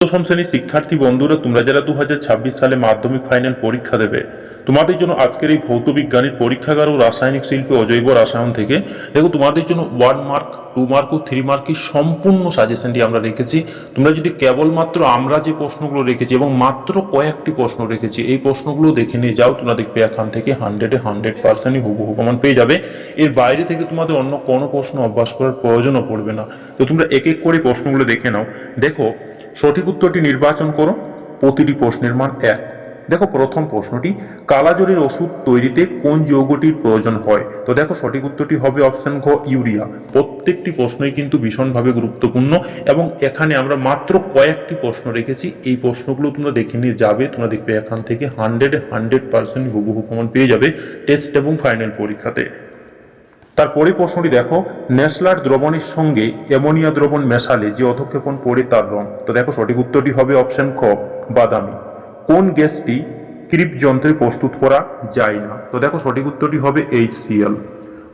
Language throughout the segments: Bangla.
দশম শ্রেণির শিক্ষার্থী বন্ধুরা, তোমরা যারা দু হাজার ছাব্বিশ সালে মাধ্যমিক ফাইনাল পরীক্ষা দেবে, তোমাদের জন্য আজকের এই ভৌত বিজ্ঞানের পরীক্ষাগার ও রাসায়নিক শিল্পে অজৈব রসায়ন থেকে, দেখো তোমাদের জন্য ওয়ান মার্ক টু মার্ক ও থ্রি মার্কের সম্পূর্ণ সাজেশনটি আমরা রেখেছি। তোমরা যদি কেবলমাত্র আমরা যে প্রশ্নগুলো রেখেছি এবং মাত্র কয়েকটি প্রশ্ন রেখেছি, এই প্রশ্নগুলো দেখে নিয়ে যাও, তোমরা দেখবে এখান থেকে হান্ড্রেডে হান্ড্রেড পার্সেন্টই হুবহু প্রমাণ পেয়ে যাবে। এর বাইরে থেকে তোমাদের অন্য কোনো প্রশ্ন অভ্যাস করার প্রয়োজনও পড়বে না। তো তোমরা এক এক করে প্রশ্নগুলো দেখে নাও। দেখো সঠিক উত্তরটি নির্বাচন করো। প্রতিটি প্রশ্নের মান এক। দেখো, প্রথম প্রশ্নটি কালাজলের ওষুধ তৈরিতে কোন যৌগটির প্রয়োজন হয়? তো দেখো, সঠিক উত্তরটি হবে অপশন ঘ, ইউরিয়া। প্রত্যেকটি প্রশ্নই কিন্তু ভীষণভাবে গুরুত্বপূর্ণ এবং এখানে আমরা মাত্র কয়েকটি প্রশ্ন রেখেছি। এই প্রশ্নগুলো তোমরা দেখে নিয়ে যাবে। তোমরা দেখবে এখান থেকে হান্ড্রেড হান্ড্রেড পার্সেন্ট হুবহু প্রমাণ পেয়ে যাবে টেস্ট এবং ফাইনাল পরীক্ষাতে। তারপরে প্রশ্নটি দেখো, ন্যাসলার দ্রবণের সঙ্গে অ্যামোনিয়া দ্রবণ মেশালে যে অধক্ষেপণ পড়ে তার রং। তো দেখো সঠিক উত্তরটি হবে অপশন খ বাদামি। কোন গ্যাসটি ক্রিপ যন্ত্রে প্রস্তুত করা যায় না? তো দেখো সঠিক উত্তরটি হবে এইচ সিএল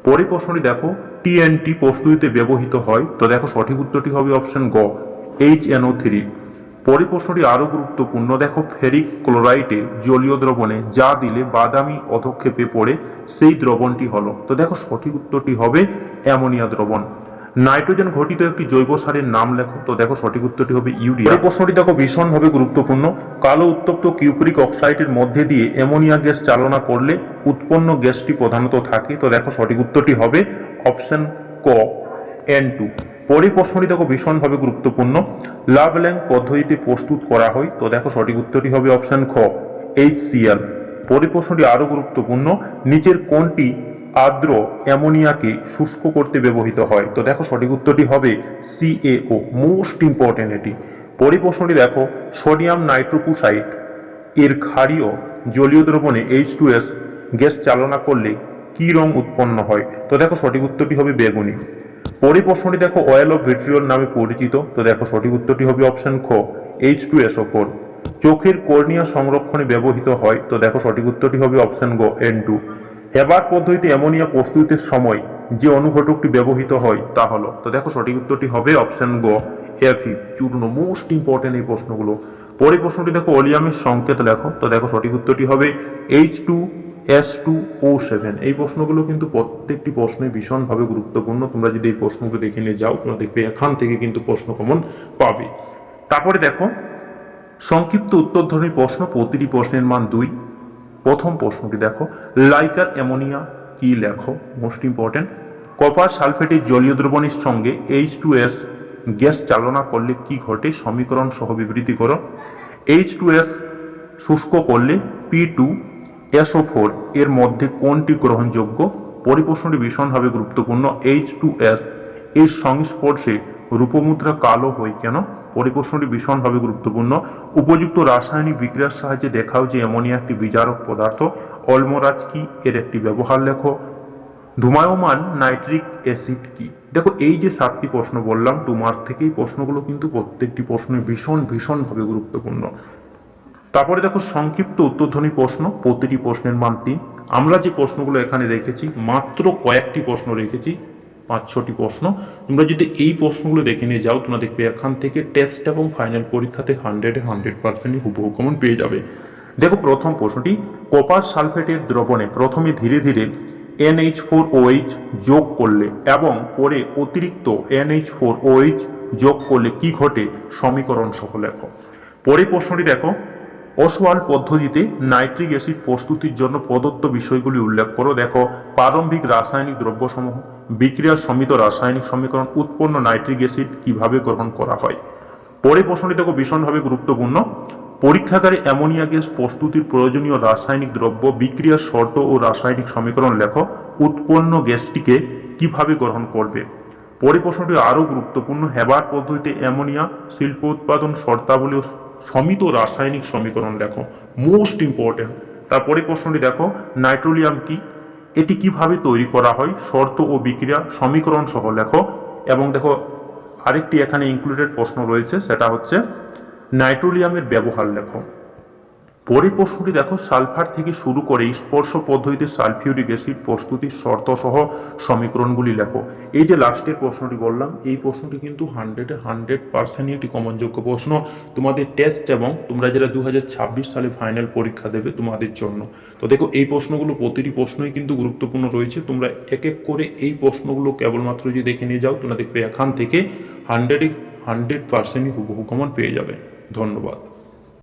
পরে প্রশ্নটি দেখো টিএনটি প্রস্তুতিতে ব্যবহৃত হয়। তো দেখো সঠিক উত্তরটি হবে অপশন গ, এইচ এনও থ্রি। পরে প্রশ্নটি আরও গুরুত্বপূর্ণ। দেখো ফেরিক ক্লোরাইডে জলীয় দ্রবণে যা দিলে বাদামি অধক্ষেপে পড়ে, সেই দ্রবণটি হলো। তো দেখো, সঠিক উত্তরটি হবে অ্যামোনিয়া দ্রবণ। নাইট্রোজেন ঘটিত একটি জৈব সারের নাম লেখো। তো দেখো, সঠিক উত্তরটি হবে ইউরিয়া। এই প্রশ্নটি দেখো, ভীষণভাবে গুরুত্বপূর্ণ। কালো উত্তপ্ত কিউপ্রিক অক্সাইডের মধ্যে দিয়ে অ্যামোনিয়া গ্যাস চালনা করলে উৎপন্ন গ্যাসটি প্রধানত থাকে। তো দেখো, সঠিক উত্তরটি হবে অপশন ক, এন টু। পরে দেখো ভীষণভাবে গুরুত্বপূর্ণ। লাভ ল্যাং পদ্ধতিতে প্রস্তুত করা হয়। তো দেখো সঠিক উত্তরটি হবে অপশন খ এইচ সিএল পরে প্রশ্নটি আরও গুরুত্বপূর্ণ। নিচের কোনটি আর্দ্র অ্যামোনিয়াকে শুষ্ক করতে ব্যবহৃত হয়? তো দেখো সঠিক উত্তরটি হবে সিএও মোস্ট ইম্পর্টেন্ট এটি। পরে প্রশ্নটি দেখো সোডিয়াম নাইট্রোকুসাইড এর ক্ষারীয় জলীয় দ্রবণে এইচ টু এস গ্যাস চালনা করলে কি রং উৎপন্ন হয়? তো দেখো সঠিক উত্তরটি হবে বেগুনি। পরে প্রশ্নটি দেখো অয়েল অফ ভিট্রিয়ল নামে পরিচিত। তো দেখো, সঠিক উত্তরটি হবে অপশন খ এইচ টু এসও ফোর চোখের কর্নিয়া সংরক্ষণে ব্যবহৃত হয়। তো দেখো, সঠিক উত্তরটি হবে অপশন গ এন টু হেবার পদ্ধতিতে অ্যামোনিয়া প্রস্তুতের সময় যে অনুঘটকটি ব্যবহৃত হয়, তা হলো। তো দেখো, সঠিক উত্তরটি হবে অপশন গ এফি চূর্ণ মোস্ট ইম্পর্টেন্ট এই প্রশ্নগুলো। পরে প্রশ্নটি দেখো অলিয়ামের সংকেত লেখো। তো দেখো, সঠিক উত্তরটি হবে H two S two O seven এই প্রশ্নগুলো কিন্তু প্রত্যেকটি প্রশ্নে ভীষণভাবে গুরুত্বপূর্ণ। তোমরা যদি এই প্রশ্নগুলো দেখে নিয়ে যাও, তোমরা দেখবে এখান থেকে কিন্তু প্রশ্ন কমন পাবে। তারপরে দেখো, সংক্ষিপ্ত উত্তরধ্বনি প্রশ্ন, প্রতিটি প্রশ্নের মান দুই। প্রথম প্রশ্নটি দেখো, লাইকার অ্যামোনিয়া কি লেখো? মোস্ট ইম্পর্টেন্ট কপার সালফেটের জলীয় দ্রবণের সঙ্গে এইচ টু এস গ্যাস চালনা করলে কি ঘটে? সমীকরণ সহ বিবৃতি করো। এইচ টু এস শুষ্ক করলে পি টু এসও ফোর এর মধ্যে কোনটি গ্রহণযোগ্য? পরিপ্রশ্নটি ভীষণভাবে গুরুত্বপূর্ণ। এইচ টু এস এর সংস্পর্শে রূপমুদ্রা কালো হয় কেন? পরিপ্রশ্নটি ভীষণভাবে গুরুত্বপূর্ণ। উপযুক্ত রাসায়নিক বিক্রিয়ার সাহায্যে দেখাও যে অ্যামোনিয়া একটি বিজারক পদার্থ। অলমোরাজ কি? এর একটি ব্যবহার লেখো। ধুমায়মান নাইট্রিক অ্যাসিড কি? দেখো, এই যে সাতটি প্রশ্ন বললাম টু থেকেই প্রশ্নগুলো কিন্তু প্রত্যেকটি প্রশ্নে ভীষণ, ভীষণভাবে গুরুত্বপূর্ণ। তারপরে দেখো সংক্ষিপ্ত উত্তরধ্বনি প্রশ্ন, প্রতিটি প্রশ্নের মান তিন। আমরা যে প্রশ্নগুলো এখানে রেখেছি, মাত্র কয়েকটি প্রশ্ন রেখেছি, পাঁচ, ছটি প্রশ্ন। তোমরা যদি এই প্রশ্নগুলো দেখে নিয়ে যাও, তোমরা দেখবে এখান থেকে টেস্ট এবং ফাইনাল পরীক্ষাতে হান্ড্রেডে হান্ড্রেড পার্সেন্টই হুবহু পেয়ে যাবে। দেখো প্রথম প্রশ্নটি কপার সালফেটের দ্রবণে প্রথমে ধীরে ধীরে এনএইচ ফোর ওএইচ যোগ করলে এবং পরে অতিরিক্ত এনএইচ ফোর ওএইচ যোগ করলে কি ঘটে? সমীকরণ সহ লেখো। পরে প্রশ্নটি দেখো অসওয়াল পদ্ধতিতে নাইট্রিক অ্যাসিড প্রস্তুতির জন্য প্রদত্ত বিষয়গুলি উল্লেখ করো। দেখো, প্রারম্ভিক রাসায়নিক দ্রব্যসমূহ, বিক্রিয়ার সমিত রাসায়নিক সমীকরণ উৎপন্ন নাইট্রিক অ্যাসিড কীভাবে গ্রহণ করা হয়? পরে প্রশ্নটি দেখো ভীষণভাবে গুরুত্বপূর্ণ। পরীক্ষাগারে অ্যামোনিয়া গ্যাস প্রস্তুতির প্রয়োজনীয় রাসায়নিক দ্রব্য, বিক্রিয়ার শর্ত ও রাসায়নিক সমীকরণ লেখো। উৎপন্ন গ্যাসটিকে কীভাবে গ্রহণ করবে? পরে প্রশ্নটি আরও গুরুত্বপূর্ণ। হেবার পদ্ধতিতে অ্যামোনিয়া, শিল্প উৎপাদন, শর্তাবলী সমিত রাসায়নিক সমীকরণ লেখো মোস্ট ইম্পর্টেন্ট তারপরে প্রশ্নটি দেখো নাইট্রোলিয়াম কি? এটি কীভাবে তৈরি করা হয়? শর্ত ও বিক্রিয়া, সমীকরণ সহ লেখো। এবং দেখো, আরেকটি এখানে ইনক্লুডেড প্রশ্ন রয়েছে, সেটা হচ্ছে নাইট্রোলিয়ামের ব্যবহার লেখো। পরের প্রশ্নটি দেখো, সালফার থেকে শুরু করে স্পর্শ পদ্ধতিতে সালফিউরিক অ্যাসিড প্রস্তুতির শর্ত সহ সমীকরণগুলি লেখো। এই যে লাস্টের প্রশ্নটি বললাম, এই প্রশ্নটি কিন্তু হান্ড্রেডে হান্ড্রেড পার্সেন্টই একটি কমনযোগ্য প্রশ্ন। তোমাদের টেস্ট এবং তোমরা যারা দু হাজার ছাব্বিশ সালে ফাইনাল পরীক্ষা দেবে তোমাদের জন্য। তো দেখো, এই প্রশ্নগুলো প্রতিটি প্রশ্নই কিন্তু গুরুত্বপূর্ণ রয়েছে। তোমরা এক এক করে এই প্রশ্নগুলো কেবলমাত্র যদি দেখে নিয়ে যাও, তোমরা দেখবে এখান থেকে হান্ড্রেডে হান্ড্রেড পার্সেন্টই হুবহু কমন পেয়ে যাবে। ধন্যবাদ।